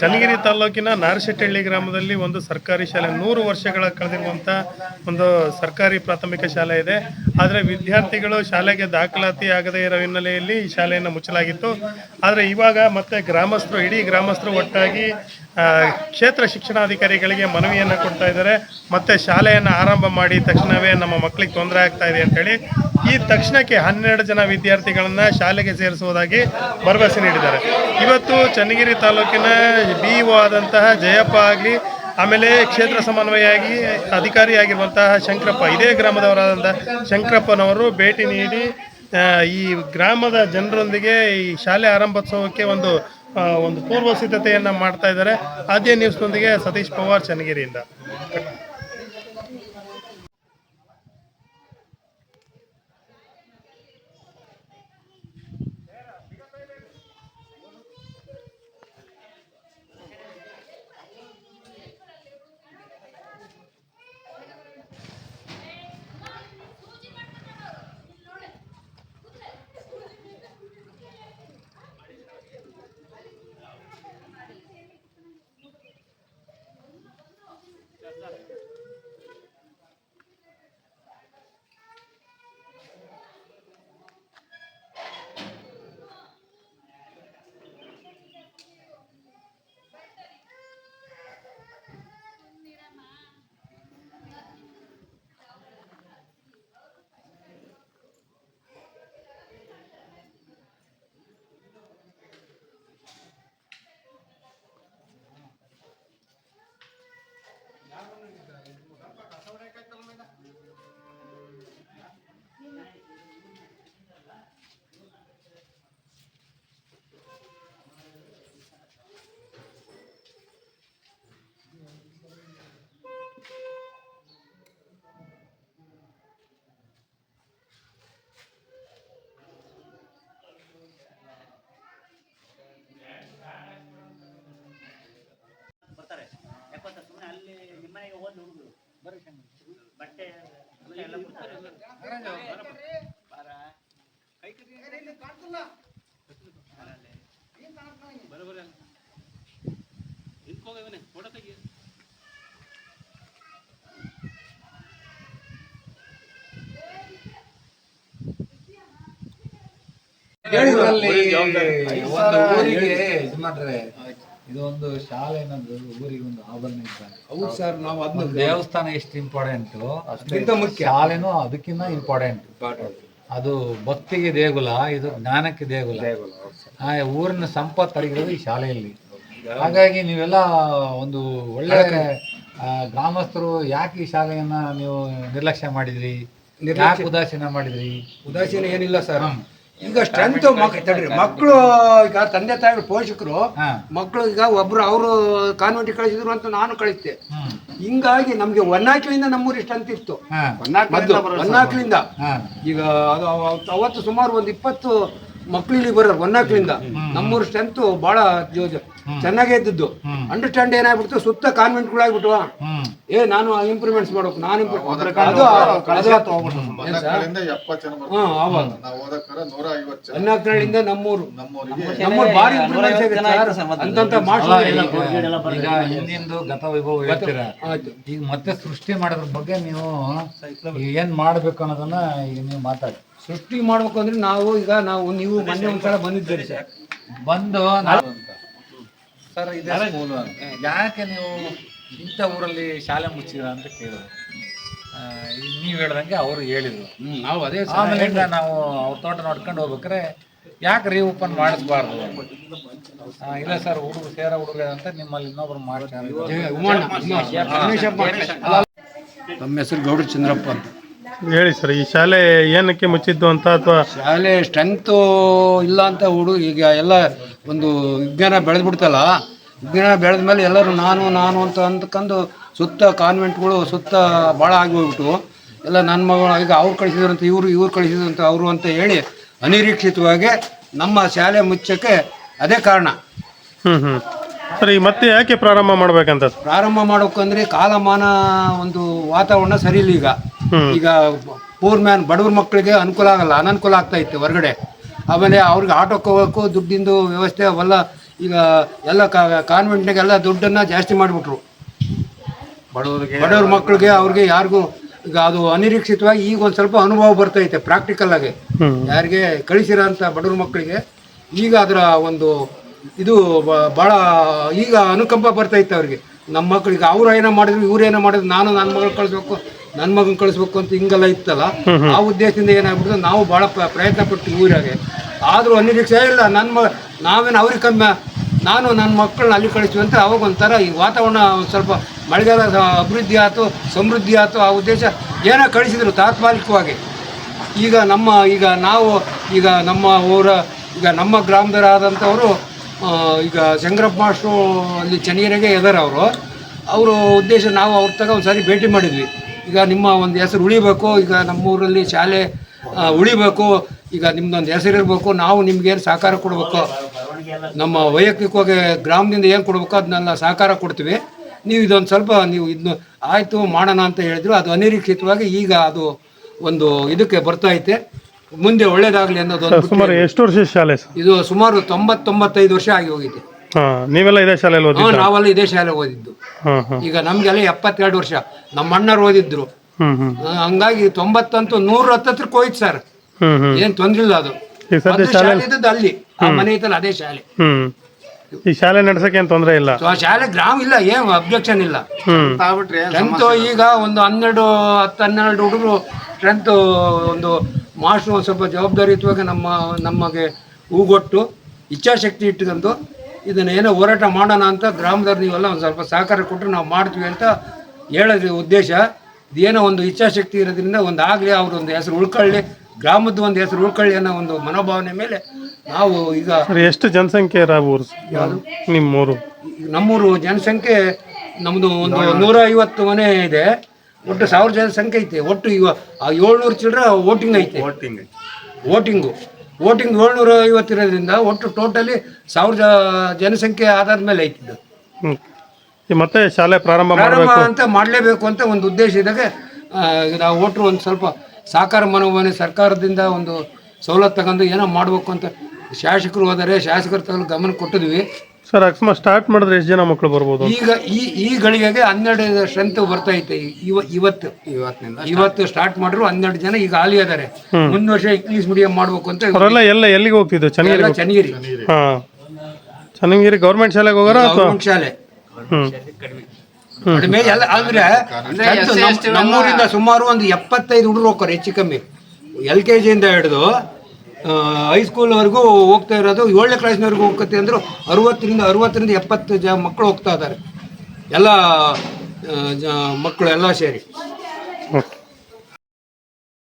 ಚನ್ನಗಿರಿ ತಾಲೂಕಿನ ನಾರಶೆಟ್ಟಹಳ್ಳಿ ಗ್ರಾಮದಲ್ಲಿ ಒಂದು ಸರ್ಕಾರಿ ಶಾಲೆ ನೂರು ವರ್ಷಗಳ ಕಳೆದಿರುವಂಥ ಒಂದು ಸರ್ಕಾರಿ ಪ್ರಾಥಮಿಕ ಶಾಲೆ ಇದೆ. ಆದರೆ ವಿದ್ಯಾರ್ಥಿಗಳು ಶಾಲೆಗೆ ದಾಖಲಾತಿ ಆಗದೇ ಇರೋ ಹಿನ್ನೆಲೆಯಲ್ಲಿ ಈ ಶಾಲೆಯನ್ನು ಮುಚ್ಚಲಾಗಿತ್ತು. ಆದರೆ ಇವಾಗ ಮತ್ತೆ ಗ್ರಾಮಸ್ಥರು, ಇಡೀ ಗ್ರಾಮಸ್ಥರು ಒಟ್ಟಾಗಿ ಕ್ಷೇತ್ರ ಶಿಕ್ಷಣಾಧಿಕಾರಿಗಳಿಗೆ ಮನವಿಯನ್ನು ಕೊಡ್ತಾ ಇದ್ದಾರೆ. ಮತ್ತು ಶಾಲೆಯನ್ನು ಆರಂಭ ಮಾಡಿ ತಕ್ಷಣವೇ ನಮ್ಮ ಮಕ್ಕಳಿಗೆ ತೊಂದರೆ ಆಗ್ತಾ ಇದೆ ಅಂತೇಳಿ ಈ ತಕ್ಷಣಕ್ಕೆ ಹನ್ನೆರಡು ಜನ ವಿದ್ಯಾರ್ಥಿಗಳನ್ನು ಶಾಲೆಗೆ ಸೇರಿಸುವುದಾಗಿ ಭರವಸೆ ನೀಡಿದ್ದಾರೆ. ಇವತ್ತು ಚನ್ನಗಿರಿ ತಾಲೂಕಿನ ಬಿ ಒ ಆದಂತಹ ಜಯಪ್ಪ ಆಗಲಿ, ಆಮೇಲೆ ಕ್ಷೇತ್ರ ಸಮನ್ವಯಾಗಿ ಅಧಿಕಾರಿಯಾಗಿರುವಂತಹ ಶಂಕರಪ್ಪ, ಇದೇ ಗ್ರಾಮದವರಾದಂಥ ಶಂಕರಪ್ಪನವರು ಭೇಟಿ ನೀಡಿ ಈ ಗ್ರಾಮದ ಜನರೊಂದಿಗೆ ಈ ಶಾಲೆ ಆರಂಭೋತ್ಸವಕ್ಕೆ ಒಂದು ಒಂದು ಪೂರ್ವ ಸಿದ್ಧತೆಯನ್ನು ಮಾಡ್ತಾ ಇದ್ದಾರೆ. ಆದ್ಯ ನ್ಯೂಸ್ನೊಂದಿಗೆ ಸತೀಶ್ ಪವಾರ್ ಚನ್ನಗಿರಿಯಿಂದ. ಬಟ್ಟೆ ಬಟ್ಟೆ ಎಲ್ಲ ಕೊಡ್ತಾರೆ ಬಾರ. ಇದರಲ್ಲಿ ಒಂದು ಊರಿಗೆ ಯಜಮಾನ್ರೆ ಇದು ಒಂದು ಶಾಲೆ ಅನ್ನೋದು ಊರಿಗೆ ಒಂದು ಆಭರಣ ಇದ್ದಾರೆ ಹೌದು ಸರ್ ನಾವು ಅದನ್ನ ದೇವಸ್ಥಾನ ಎಷ್ಟು ಇಂಪಾರ್ಟೆಂಟ್ ಅಷ್ಟಕ್ಕಿಂತ ಮುಖ್ಯ. ಶಾಲೆನೂ ಅದಕ್ಕಿಂತ ಇಂಪಾರ್ಟೆಂಟ್ ಅದು ಭಕ್ತಿಗೆ ದೇಗುಲ ಇದು ಜ್ಞಾನಕ್ಕೆ ದೇಗುಲ. ಆ ಊರಿನ ಸಂಪತ್ತು ಅಡಗಿರೋದು ಈ ಶಾಲೆಯಲ್ಲಿ. ಹಾಗಾಗಿ ನೀವೆಲ್ಲ ಒಂದು ಒಳ್ಳೆ ಆ, ಗ್ರಾಮಸ್ಥರು ಯಾಕೆ ಈ ಶಾಲೆಯನ್ನ ನೀವು ನಿರ್ಲಕ್ಷ್ಯ ಮಾಡಿದ್ರಿ? ಯಾಕೆ ಉದಾಸೀನ ಮಾಡಿದ್ರಿ? ಉದಾಸೀನ ಏನಿಲ್ಲ ಸರ್. ಈಗ ಸ್ಟ್ರೆಂತ್ ತಡ್ರಿ. ಮಕ್ಕಳು ಈಗ ತಂದೆ ತಾಯಿ ಪೋಷಕರು ಮಕ್ಕಳು ಈಗ ಒಬ್ರು ಅವರು ಕಾನ್ವೆಂಟ್ ಕಳಿಸಿದ್ರು ಅಂತ ನಾನು ಕಳಿಸ್ತೆ ಹಿಂಗಾಗಿ ನಮ್ಗೆ ಒನ್ನಾಕ್ಲಿಂದ ನಮ್ಮೂರಿ ಸ್ಟ್ರೆಂತ್ ಇತ್ತು. ಒನ್ನಾಕ್ಲಿಂದ ಈಗ ಅದು ಅವತ್ತು ಸುಮಾರು ಒಂದು ಇಪ್ಪತ್ತು ಮಕ್ಳು ಇಲ್ಲಿ ಬರೋರು ಒನ್ನಾಕ್ಲಿಂದ ನಮ್ಮೂರು ಸ್ಟ್ರೆಂತ್ ಬಹಳ ಚೆನ್ನಾಗೆ ಇದ್ದಿದ್ದು ಚೆನ್ನಾಗೇ ಇದ್ದದ್ದು. ಅಂಡರ್ಸ್ಟ್ಯಾಂಡ್ ಏನಾಗ್ಬಿಡ್ತು? ಸುತ್ತ ಕಾನ್ವೆಂಟ್ಗಳಾಗ್ಬಿಟ್ವ ಹ್ಮ್. ಏ ನಾನು ಇಂಪ್ರೂವ್ಮೆಂಟ್ಸ್ ಮಾಡ್ಬೇಕು ನಾನು improve- ಅದು ಅದು ಮೊದಲಿಂದ ಎಪ್ಪತ್ತು ಜನ ಬರ್ತಾರೆ. ಹಾ ಅವಾಗ ನಾವು ಓದಕ್ಕಾರ ನೂರ ಜನ. ಹದಿನಾಲ್ಕರಿಂದ ನಮ್ಮೂರು. ನಮ್ಮೂರಿಗೆ ನಮ್ಮೂರು ಭಾರಿ ಇಂಪ್ರೂವ್ಮೆಂಟ್ಸ್ ಆಗಿದೆ ಅಂತಂತ ಈಗ ಹಿಂದಿಂದು ಗತ ವೈಭವ ಹೇಳ್ತೀರಾ? ಈಗ ಮತ್ತೆ ಸೃಷ್ಟಿ ಮಾಡೋದ್ರ ಬಗ್ಗೆ ನೀವು ಏನ್ ಮಾಡ್ಬೇಕು ಅನ್ನೋದನ್ನ ಈಗ ನೀವು ಮಾತಾಡಿ. ಸೃಷ್ಟಿ ಮಾಡ್ಬೇಕು ಅಂದ್ರೆ ನಾವು ಈಗ ನಾವು ನೀವು ಮೊನ್ನೆ ಒಂದ್ಸಲ ಬಂದಿದ್ದೀರಿ ಸರ್. ಬಂದು ನಾವು ಸರ್ ಇದೆ ಸ್ಕೂಲು ಅಂತ. ಯಾಕೆ ನೀವು ಇಂಥ ಊರಲ್ಲಿ ಶಾಲೆ ಮುಚ್ಚಿದ್ರ ಅಂತ ಕೇಳಿದ್ರು. ನೀವು ಹೇಳ್ದಂಗೆ ಅವರು ಹೇಳಿದ್ರು. ಹ್ಮ್ ನಾವು ಅದೇ ಸರ್ ಆಮೇಲಿಂದ ನಾವು ಅವ್ರ ತೋಟ ನೋಡ್ಕೊಂಡು ಹೋಗ್ಬೇಕ್ರೆ ಯಾಕೆ ರೀ ಓಪನ್ ಮಾಡಿಸ್ಬಾರ್ದು ಆ, ಇಲ್ಲ ಸರ್ ಹುಡುಗರು ಸೇರ ಹುಡುಗ ಅಂತ ನಿಮ್ಮಲ್ಲಿ ಇನ್ನೊಬ್ರು ಮಾಡ್ತಾರೆ. ರಮೇಶಪ್ಪ. ನಮ್ಮ ಹೆಸರು ಗೌಡ ಚಂದ್ರಪ್ಪ ಅಂತ. ಹೇಳಿ ಸರ್ ಈ ಶಾಲೆ ಏನಕ್ಕೆ ಮುಚ್ಚಿದ್ದು ಅಂತ ಅಥವಾ? ಶಾಲೆ ಸ್ಟ್ರೆಂತು ಇಲ್ಲ ಅಂತ ಹುಡು ಈಗ ಎಲ್ಲ ಒಂದು ವಿಜ್ಞಾನ ಬೆಳೆದ್ಬಿಡ್ತಲ್ಲ ವಿಜ್ಞಾನ ಬೆಳೆದ ಮೇಲೆ ಎಲ್ಲರೂ ನಾನು ನಾನು ಅಂತ ಅಂದ್ಕೊಂಡು ಸುತ್ತ ಕಾನ್ವೆಂಟ್ಗಳು ಸುತ್ತ ಭಾಳ ಆಗಿ ಹೋಗ್ಬಿಟ್ಟು ಎಲ್ಲ ನನ್ನ ಮಗಳು ಈಗ ಅವ್ರು ಅಂತ ಇವರು ಇವ್ರು ಅಂತ ಅವರು ಅಂತ ಹೇಳಿ ಅನಿರೀಕ್ಷಿತವಾಗಿ ನಮ್ಮ ಶಾಲೆ ಮುಚ್ಚಕ್ಕೆ ಅದೇ ಕಾರಣ. ಹ್ಮ್ ಹ್ಮ್. ಸರ್ ಈಗ ಮತ್ತೆ ಯಾಕೆ ಪ್ರಾರಂಭ ಮಾಡ್ಬೇಕಂತ? ಪ್ರಾರಂಭ ಮಾಡೋಕ್ಕಂದ್ರೆ ಕಾಲಮಾನ ಒಂದು ವಾತಾವರಣ ಸರಿ ಇಲ್ಲ ಈಗ. ಈಗ ಪೂರ್ ಮ್ಯಾನ್ ಬಡವ್ರ ಮಕ್ಕಳಿಗೆ ಅನುಕೂಲ ಆಗಲ್ಲ ಅನನುಕೂಲ ಆಗ್ತಾ ಇತ್ತು ಹೊರಗಡೆ. ಆಮೇಲೆ ಅವ್ರಿಗೆ ಆಟೋಕ್ಕೆ ಹೋಗೋಕ್ಕೂ ದುಡ್ಡಿಂದು ವ್ಯವಸ್ಥೆ ಅವೆಲ್ಲ ಈಗ ಎಲ್ಲ ಕಾನ್ವೆಂಟ್ನಾಗೆಲ್ಲ ದುಡ್ಡನ್ನು ಜಾಸ್ತಿ ಮಾಡಿಬಿಟ್ರು. ಬಡವ್ರಿಗೆ ಬಡವ್ರ ಮಕ್ಕಳಿಗೆ ಅವ್ರಿಗೆ ಯಾರಿಗೂ ಈಗ ಅದು ಅನಿರೀಕ್ಷಿತವಾಗಿ ಈಗ ಒಂದು ಸ್ವಲ್ಪ ಅನುಭವ ಬರ್ತೈತೆ ಪ್ರಾಕ್ಟಿಕಲ್ ಆಗಿ. ಯಾರಿಗೆ ಕಳಿಸಿರೋ ಅಂಥ ಬಡವ್ರ ಮಕ್ಕಳಿಗೆ ಈಗ ಅದರ ಒಂದು ಇದು ಭಾಳ ಈಗ ಅನುಕಂಪ ಬರ್ತೈತೆ ಅವ್ರಿಗೆ. ನಮ್ಮ ಮಕ್ಕಳಿಗೆ ಅವ್ರು ಏನೋ ಮಾಡಿದ್ರು ಇವ್ರು ಏನೋ ಮಾಡಿದ್ರು ನಾನು ನನ್ನ ಮಗಳು ಕಳಿಸ್ಬೇಕು. ನನ್ನ ಮಗನ ಕಳಿಸ್ಬೇಕು ಅಂತ ಹಿಂಗೆಲ್ಲ ಇತ್ತಲ್ಲ ಆ ಉದ್ದೇಶದಿಂದ ಏನಾಗ್ಬಿಡ್ತು ನಾವು ಭಾಳ ಪ್ರ- ಪ್ರಯತ್ನ ಪಟ್ಟು ಊರಾಗೆ. ಆದರೂ ಅನಿರೀಕ್ಷೆ ಇಲ್ಲ ನನ್ನ ಮ ನಾವೇನು ಅವ್ರಿಗೆ ಕಮ್ಮಿ ನಾನು ನನ್ನ ಮಕ್ಕಳನ್ನ ಅಲ್ಲಿ ಕಳಿಸ್ತೀವಿ ಅಂತ ಅವಾಗ ಒಂಥರ ಈ ವಾತಾವರಣ ಒಂದು ಸ್ವಲ್ಪ ಮಳೆಗಾಲ ಅಭಿವೃದ್ಧಿ ಆಯಿತು ಸಮೃದ್ಧಿ ಆಯಿತು ಆ ಉದ್ದೇಶ ಏನೋ ಕಳಿಸಿದ್ರು ತಾತ್ಕಾಲಿಕವಾಗಿ. ಈಗ ನಮ್ಮ ಈಗ ನಾವು ಈಗ ನಮ್ಮ ಊರ ಈಗ ನಮ್ಮ ಗ್ರಾಮದವರಾದಂಥವರು ಈಗ ಶಂಕರಪ್ಪ ಮಾಸ್ಟ್ರು ಅಲ್ಲಿ ಚನ್ನಗಿರಿಗೆ ಇದ್ದಾರೆ ಅವರು. ಅವರು ಉದ್ದೇಶ ನಾವು ಅವ್ರ ತಗ ಒಂದು ಸಾರಿ ಭೇಟಿ ಮಾಡಿದ್ವಿ. ಈಗ ನಿಮ್ಮ ಒಂದು ಹೆಸರು ಉಳಿಬೇಕು ಈಗ ನಮ್ಮೂರಲ್ಲಿ ಶಾಲೆ ಉಳಿಬೇಕು ಈಗ ನಿಮ್ದೊಂದು ಹೆಸರು ಇರಬೇಕು ನಾವು ನಿಮ್ಗೇನು ಸಹಕಾರ ಕೊಡಬೇಕು? ನಮ್ಮ ವೈಯಕ್ತಿಕವಾಗಿ ಗ್ರಾಮದಿಂದ ಏನು ಕೊಡಬೇಕು ಅದನ್ನೆಲ್ಲ ಸಹಕಾರ ಕೊಡ್ತೀವಿ. ನೀವು ಇದೊಂದು ಸ್ವಲ್ಪ ನೀವು ಇದನ್ನು ಆಯಿತು ಮಾಡೋಣ ಅಂತ ಹೇಳಿದ್ರು ಅದು ಅನಿರೀಕ್ಷಿತವಾಗಿ ಈಗ ಅದು ಒಂದು ಇದಕ್ಕೆ ಬರ್ತಾ ಐತೆ. ಮುಂದೆ ಒಳ್ಳೇದಾಗಲಿ ಅನ್ನೋದು ಸುಮಾರು ಎಷ್ಟು ವರ್ಷ ಶಾಲೆ ಇದು ಸುಮಾರು ತೊಂಬತ್ತೊಂಬತ್ತೈದು ವರ್ಷ ಆಗಿ ಹೋಗಿದೆ. ನೀವೆಲ್ಲ ಇದೇ ಶಾಲೆಯಲ್ಲಿ ಓದಿ ನಾವೆಲ್ಲ ಇದೇ ಶಾಲೆ ಓದಿದ್ದು. ಈಗ ನಮ್ಗೆಲ್ಲ ಎಪ್ಪತ್ತೆರಡು ವರ್ಷ. ನಮ್ಮ ಅಣ್ಣರು ಓದಿದ್ರು. ಹ್ಮ್ ಹ್ಮ್. ಆ, ಹಂಗಾಗಿ ತೊಂಬತ್ತಂತೂ ನೂರ ಹತ್ತತ್ರಕ್ಕೆ ಹೋಯ್ತು ಸರ್ ಹ್ಮ್ ಹ್ಮ್. ಏನು ತೊಂದ್ರೆ ಇಲ್ಲ ಅದು. ಈಗ ಸದ್ಯ ಮೊದ್ಲು ಶಾಲೆ ಇದ್ದದ್ದು ಅಲ್ಲಿ. ಆ ಮನೆ ಇತ್ತಲ್ಲ ಅದೇ ಶಾಲೆ. ಹ್ಮ್. ಈ ಶಾಲೆ ನಡ್ಸಕ್ಕೆ ಏನ್ ತೊಂದರೆ ಇಲ್ಲ? ಸೊ ಆ ಶಾಲೆ ಗ್ರಾಮ ಇಲ್ಲ ಏನು ಅಬ್ಜೆಕ್ಷನ್ ಇಲ್ಲ. ಹ್ಮ್. ಈಗ ಒಂದು ಹನ್ನೆರಡು ಹತ್ತು ಹನ್ನೆರಡು ಹುಡುಗರು ಸ್ಟ್ರೆಂತ್ ಒಂದು ಮಾಸ್ಟ್ರು ಒಂದು ಸ್ವಲ್ಪ ಜವಾಬ್ದಾರಿಯುತವಾಗಿ ನಮ್ಮ ನಮಗೆ ಹೂಗೊಟ್ಟು ಇಚ್ಛಾಶಕ್ತಿ ಇಟ್ಕೊಂಡು ಇದನ್ನ ಏನೋ ಹೋರಾಟ ಮಾಡೋಣ ಅಂತ ಗ್ರಾಮದವ್ರು ನೀವೆಲ್ಲ ಒಂದು ಸ್ವಲ್ಪ ಸಹಕಾರ ಕೊಟ್ಟರೆ ನಾವು ಮಾಡ್ತೀವಿ ಅಂತ ಹೇಳೋದ್ರ ಉದ್ದೇಶ. ಇದೇನೋ ಒಂದು ಇಚ್ಛಾಶಕ್ತಿ ಇರೋದ್ರಿಂದ ಒಂದು ಆಗಲಿ ಅವ್ರ ಒಂದು ಹೆಸರು ಉಳ್ಕೊಳ್ಳಿ ಗ್ರಾಮದ ಒಂದು ಹೆಸರು ಉಳ್ಕೊಳ್ಳಿ ಅನ್ನೋ ಒಂದು ಮನೋಭಾವನೆ ಮೇಲೆ ನಾವು ಈಗ ಸರ್ ಎಷ್ಟು ಜನಸಂಖ್ಯೆ ಇರೋ ನಿಮ್ಮೂರು. ನಮ್ಮೂರು ಜನಸಂಖ್ಯೆ ನಮ್ಮದು ಒಂದು ನೂರ ಐವತ್ತು ಮನೆ ಇದೆ. ಒಟ್ಟು ಸಾವಿರ ಜನಸಂಖ್ಯೆ ಐತೆ. ಒಟ್ಟು ಈಗ ಏಳ್ನೂರು ಚಿಲ್ಲರ ವೋಟಿಂಗ್ ಐತೆ. ವೋಟಿಂಗ್. ವೋಟಿಂಗು ಏಳ್ನೂರ ಐವತ್ತು ಇರೋದ್ರಿಂದ ಒಟ್ಟು ಟೋಟಲಿ ಸಾವಿರ ಜನಸಂಖ್ಯೆ ಆಧಾರದ ಮೇಲೆ ಐತಿದ್ದು. ಈ ಮತ್ತೆ ಶಾಲೆ ಪ್ರಾರಂಭ ಪ್ರಾರಂಭ ಮಾಡಬೇಕು. ಅಂತ ಮಾಡಲೇಬೇಕು ಅಂತ ಒಂದು ಉದ್ದೇಶ ಇದ್ದಾಗ ಆ, ನಾವು ಒಟ್ಟರು ಒಂದು ಸ್ವಲ್ಪ ಸಾಕಾರ ಮನೋಭಾವನೆ ಸರ್ಕಾರದಿಂದ ಒಂದು ಸವಲತ್ತು ತಗೊಂಡು ಏನೋ ಮಾಡಬೇಕು ಅಂತ ಶಾಸಕರು ಹೋದರೆ ಶಾಸಕರು ತಗೊಂಡು ಗಮನ ಕೊಟ್ಟಿದ್ವಿ. ಸರ್ ಅಕಸ್ಮಾತ್ ಸ್ಟಾರ್ಟ್ ಮಾಡಿದ್ರೆ ಎಷ್ಟು ಜನ ಮಕ್ಕಳು ಬರ್ಬೋದು? ಈಗ ಈ ಈ ಗಳಿಗೆಗೆ ಹನ್ನೆರಡು ಸ್ಟ್ರೆಂತ್ ಬರ್ತಾ ಐತೆ. ಇವ ಇವತ್ತು ಇವತ್ತಿನಿಂದ ಇವತ್ತು ಸ್ಟಾರ್ಟ್ ಮಾಡಿದ್ರು ಹನ್ನೆರಡು ಜನ ಈಗ ಹಾಲಿ ಇದಾರೆ. ಮುಂದ್ ವರ್ಷ ಇಂಗ್ಲಿಷ್ ಮೀಡಿಯಂ ಮಾಡ್ಬೇಕು ಅಂತ ಅವರೆಲ್ಲ ಎಲ್ಲ ಎಲ್ಲಿಗೆ ಹೋಗ್ತಿದ್ದು? ಚನ್ನಗಿರಿ ಎಲ್ಲ ಚನ್ನಗಿರಿ. ಹಾ. ಚನ್ನಗಿರಿ ಗೌರ್ಮೆಂಟ್ ಶಾಲೆಗೆ ಹೋಗೋರ ಅಥವಾ? ಗೌರ್ಮೆಂಟ್ ಶಾಲೆ. ಹ್ಮ್. ಕಡಿಮೆ ಎಲ್ಲ ಅಂದ್ರೆ strength ನಮ್ಮೂರಿಂದ ಸುಮಾರು ಒಂದು ಎಪ್ಪತ್ತೈದು ಹುಡುಗರು ಹೋಗ್ತಾರೆ ಹೆಚ್ಚು ಕಮ್ಮಿ. ಎಲ್ ಕೆ ಜಿಯಿಂದ ಹಿಡಿದು ಹೈಸ್ಕೂಲ್ವರೆಗೂ ಹೋಗ್ತಾ ಇರೋದು, ಏಳನೇ ಕ್ಲಾಸ್ನವರೆಗೂ ಹೋಗುತ್ತೆ ಅಂದರು ಅರವತ್ತರಿಂದ ಅರವತ್ತರಿಂದ ಎಪ್ಪತ್ತು ಜ ಮಕ್ಕಳು ಹೋಗ್ತಾ ಇದ್ದಾರೆ ಎಲ್ಲ ಮಕ್ಕಳು ಎಲ್ಲ ಸೇರಿ.